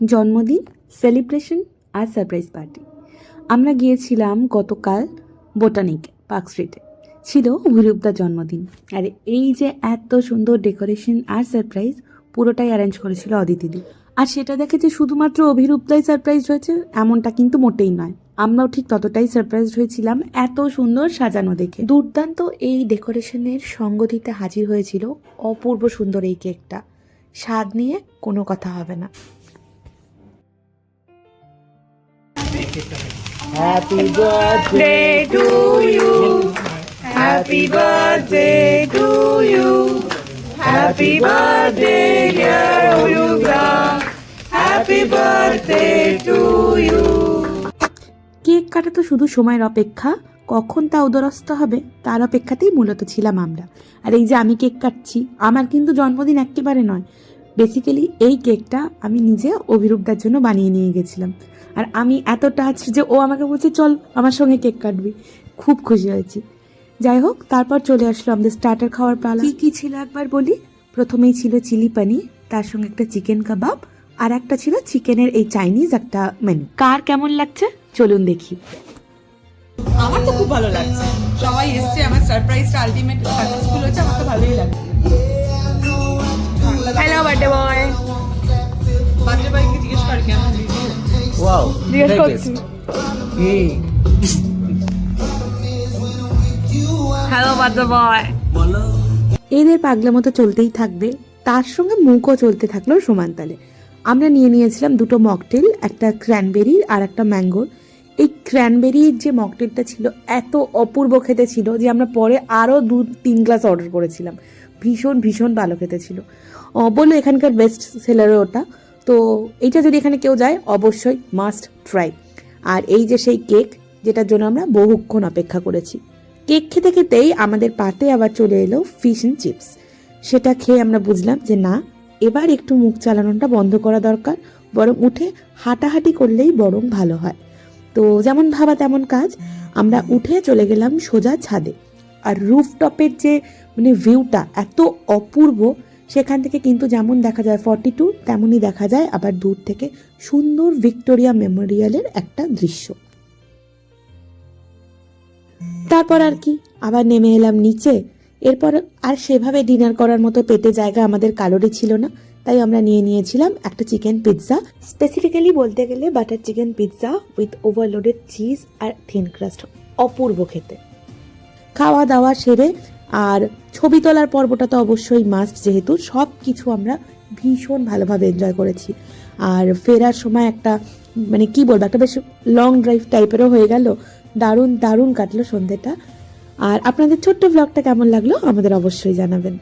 জন্মদিন সেলিব্রেশন আর surprise party আমরা গিয়েছিলাম গতকাল বোটানিক পার্ক স্ট্রিটে ছিল অভিরূপদার জন্মদিন। আর এই যে এত সুন্দর ডেকোরেশন আর সারপ্রাইজ পুরোটাই অ্যারেঞ্জ করেছিল অদিতিদি আর সেটা দেখে যে শুধুমাত্র অভিরূপদাই সারপ্রাইজ হয়েছে, এমনটা কিন্তু মোটেই নয়। আমরাও ঠিক ততটাই সারপ্রাইজ হয়েছিলাম এত সুন্দর সাজানো দেখে। দুর্দান্ত এই ডেকোরেশনের সঙ্গ দিতে হাজির হয়েছিল অপূর্ব সুন্দর এই কেকটা স্বাদ নিয়ে কোনো কথা হবে না। Happy birthday to you. Happy birthday to you. Happy birthday, dear Olga. Happy birthday to you. Cake কাটা তো শুধু সময়ের অপেক্ষা কখন তা উদরস্ত হবে তার অপেক্ষাতেই মূলত ছিলাম আমরা আর এই যে আমি কেক কাটছি আমার কিন্তু জন্মদিন একেবারে নয় বেসিক্যালি এই কেকটা আমি নিজে অভিরূপদার জন্য বানিয়ে নিয়ে গেছিলাম। আর আমি এত টাচ যে ও আমাকে বলছে চল আমার সঙ্গে কেক কাটবি। খুব খুশি হয়েছি। যাই হোক তারপর চলে আসলো আমাদের স্টার্টার খাওয়ার পালা। কি কি ছিল একবার বলি? প্রথমেই ছিল চিলি পানির তার সঙ্গে একটা চিকেন কাবাব আর একটা ছিল চিকেনের এই চাইনিজ একটা মেনু কার কেমন লাগছে? চলুন দেখি। আমার তো খুব ভালো লাগছে। সবাই এসছে আমার সারপ্রাইজটা আলটিমেট সাকসেসফুল হচ্ছে আমার তো ভালোই লাগছে। Birthday boy? বার্থডে বয়কে জিজ্ঞেস কর কেমন Wow. জিজ্ঞেস করছি. হ্যালো বার্থডে বয় এদের পাগলা মতো চলতেই থাকবে তার সঙ্গে মুখও চলতে থাকল সমান তালে আমরা নিয়ে নিয়েছিলাম দুটো মকটেল একটা ক্র্যানবেরির আর একটা ম্যাঙ্গোর। এই ক্র্যানবেরির যে মকটেলটা ছিল, এত অপূর্ব খেতে ছিল যে আমরা পরে আরও দু, তিন গ্লাস অর্ডার করেছিলাম। ভীষণ ভীষণ ভালো খেতে ছিল। বলল এখানকার বেস্ট সেলারও ওটা। তো এইটা যদি এখানে কেউ যায়, অবশ্যই মাস্ট ট্রাই আর এই যে সেই কেক যেটার জন্য আমরা বহুক্ষণ অপেক্ষা করেছি। কেক খেতে খেতেই আমাদের পাতে আবার চলে এলো ফিশ অ্যান্ড চিপস সেটা খেয়ে আমরা বুঝলাম যে না, এবার একটু মুখ চালানোটা বন্ধ করা দরকার, বরং উঠে হাঁটাহাঁটি করলেই বরং ভালো হয়। তো যেমন ভাবা তেমন কাজ, আমরা উঠে চলে গেলাম সোজা ছাদে। আর রুফটপের যে মানে ভিউটা এত অপূর্ব, সেখান থেকে কিন্তু যেমন দেখা যায় ফর্টি টু তেমনই দেখা যায় আবার দূর থেকে সুন্দর ভিক্টোরিয়া মেমোরিয়ালের একটা দৃশ্য। তারপর আর কি, আবার নেমে এলাম নিচে। এরপর আর সেভাবে ডিনার করার মতো পেটে জায়গা আমাদের কালোরই ছিল না। তাই আমরা নিয়ে নিয়েছিলাম একটা চিকেন পিৎজা স্পেসিফিক্যালি বলতে গেলে butter chicken pizza with overloaded cheese R thin crust অপূর্ব খেতে। খাওয়া দাওয়া সেরে আর ছবি তোলার পর্বটা তো অবশ্যই মাস্ট যেহেতু সব কিছু আমরা ভীষণ ভালোভাবে এনজয় করেছি। আর ফেরার সময় একটা মানে কি বলব, একটা বেশ লং ড্রাইভ টাইপেরও হয়ে গেল। দারুণ দারুণ কাটলো সন্ধ্যেটা আর আপনাদের ছোট্ট ব্লগটা কেমন লাগল আমাদের অবশ্যই জানাবেন।